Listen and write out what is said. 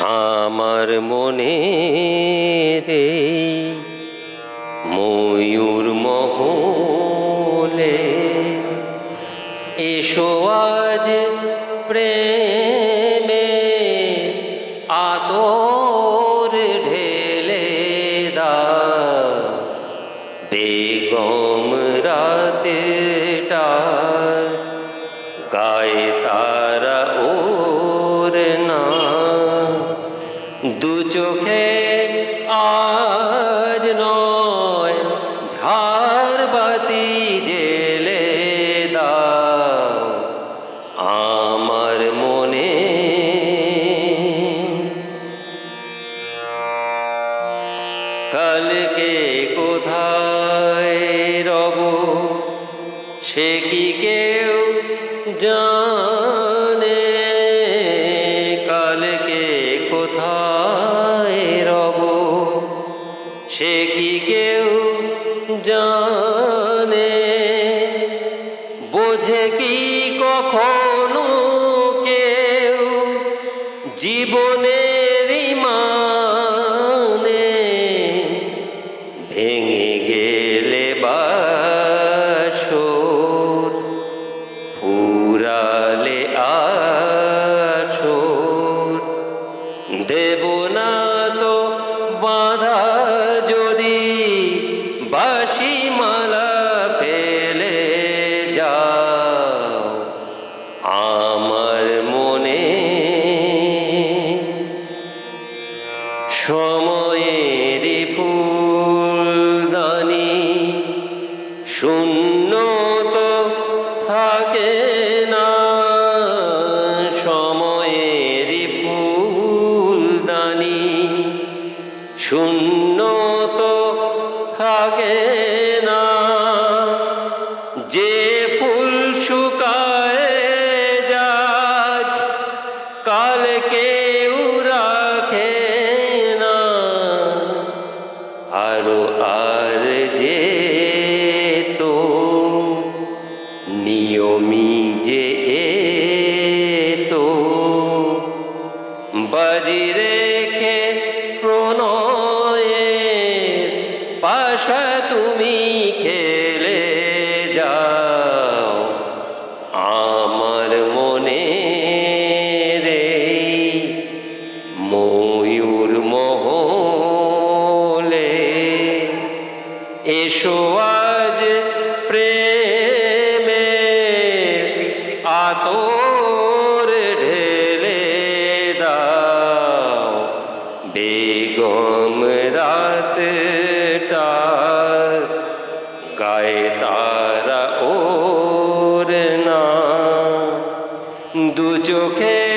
আমার মনে রে, ময়ূর মহলে এসো আজ প্রেমে আদর ঢেলে দা বেগম রাতেটা গায়ে তারা নয় ঝাড় বাতি জেলে দাও। আমার মনে কালকে কোথায় রব সে কি কেউ জানে? কেউ জানে। বোঝে কি কখনো কেউ? জীবনের সময়েরই ফুলদানি শূন্য তো থাকে না। সময়েরই ফুলদানি শূন্য তো থাকে না। যে ফুল শুকায় নিয়মি যে তো বাজি রেখে প্রণয়ের পাশা তুমি খেলে যাও। আমার মনে রে ময়ূর মহলে এসো আতর ঢেলে দাও বেগম রাতটা। গায়ে তারা ওর না দু চোখে